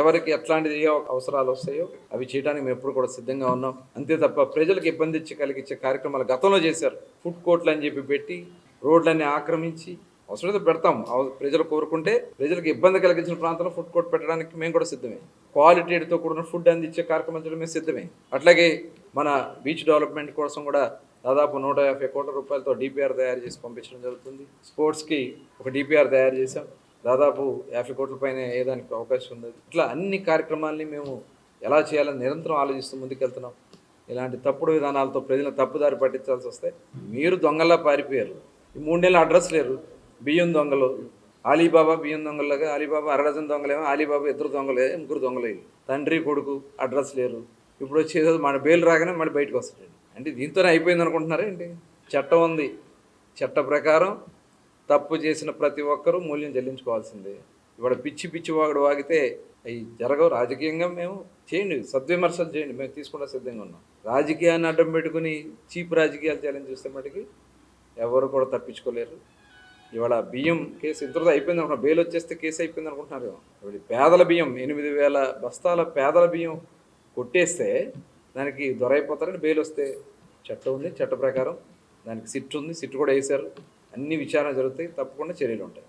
ఎవరికి ఎట్లాంటిది అవసరాలు వస్తాయో అవి చేయడానికి మేము ఎప్పుడు కూడా సిద్ధంగా ఉన్నాం. అంతే తప్ప ప్రజలకు ఇబ్బంది ఇచ్చి కలిగించే కార్యక్రమాలు గతంలో చేశారు. ఫుడ్ కోర్ట్లు అని చెప్పి పెట్టి రోడ్లన్నీ ఆక్రమించి అవసరమైతే పెడతాం. ప్రజలు కోరుకుంటే ప్రజలకు ఇబ్బంది కలిగించిన ప్రాంతంలో ఫుడ్ కోర్ట్ పెట్టడానికి మేము కూడా సిద్ధమే. క్వాలిటీతో కూడిన ఫుడ్ అందించే కార్యక్రమం చేయడం మేము సిద్ధమే. అట్లాగే మన బీచ్ డెవలప్మెంట్ కోసం కూడా దాదాపు నూట యాభై కోట్ల రూపాయలతో డిపిఆర్ తయారు చేసి పంపించడం జరుగుతుంది. స్పోర్ట్స్కి ఒక డిపిఆర్ తయారు చేసాం దాదాపు యాభై కోట్ల పైన వేయడానికి అవకాశం ఉంది. ఇట్లా అన్ని కార్యక్రమాల్ని మేము ఎలా చేయాలని నిరంతరం ఆలోచిస్తూ ముందుకెళ్తున్నాం. ఇలాంటి తప్పుడు విధానాలతో ప్రజలను తప్పుదారి పట్టించాల్సి వస్తే మీరు దొంగల్లా పారిపోయారు. ఈ మూడు నెలలు అడ్రస్ లేరు. బియ్యం దొంగలు అలీబాబా బియ్యం దొంగలుగా అలీబాబా అరడజన్ దొంగలేమో అలీబాబా ఇద్దరు దొంగలే ముగ్గురు దొంగలే తండ్రి కొడుకు అడ్రస్ లేరు. ఇప్పుడు వచ్చేది మన బెయిల్ రాగానే మళ్ళీ బయటకు వస్తాడు అంటే దీంతోనే అయిపోయింది అనుకుంటున్నారా ఏంటి? చట్టం ఉంది. చట్ట ప్రకారం తప్పు చేసిన ప్రతి ఒక్కరూ మూల్యం చెల్లించుకోవాల్సిందే. ఇవాళ పిచ్చి పిచ్చి వాగుడు వాగితే అవి జరగవు. రాజకీయంగా మేము చేయండి. సద్విమర్శలు చేయండి. మేము తీసుకుంటే సిద్ధంగా ఉన్నాం. రాజకీయాన్ని అడ్డం పెట్టుకుని చీప్ రాజకీయాలు చేయాలని చూస్తే మటుకి ఎవరు కూడా తప్పించుకోలేరు. ఇవాళ బియ్యం కేసు ఇంతలో అయిపోయింది అనుకున్నా బెయిల్ వచ్చేస్తే కేసు అయిపోయింది అనుకుంటున్నారు ఇప్పుడు పేదల బియ్యం ఎనిమిది వేల బస్తాల పేదల బియ్యం కొట్టేస్తే దానికి దొరైపోతారని బెయిల్ వస్తే చట్టం ఉంది. చట్ట ప్రకారం దానికి సిట్ ఉంది. సిట్ కూడా వేశారు. అన్ని విచారణ జరుగుతాయి తప్పకుండా చర్యలు ఉంటాయి.